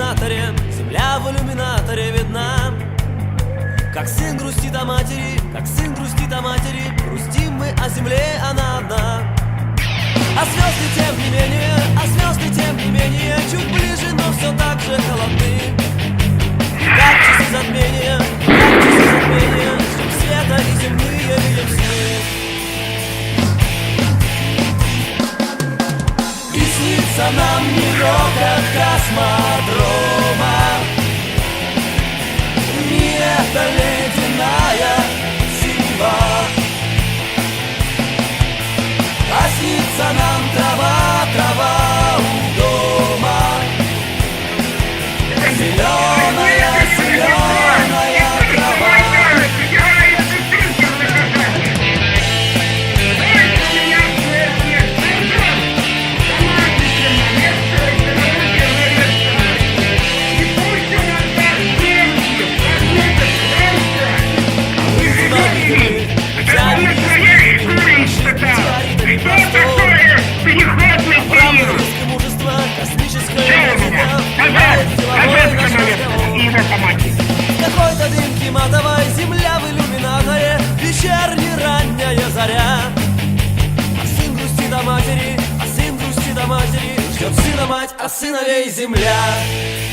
иллюминаторе. Земля в иллюминаторе видна. Как сын грустит о матери, как сын грустит о матери. Грустим мы о земле, она одна. А звезды тем не менее, а звезды снится нам Нью-Йорк от космодрома. Не эта ледяная синева А снится нам трава, трава дымке матовой Земля в иллюминаторе Вечерняя ранняя заря. А сын грустит о матери А сын грустит о матери Ждет сына мать, а сыновей земля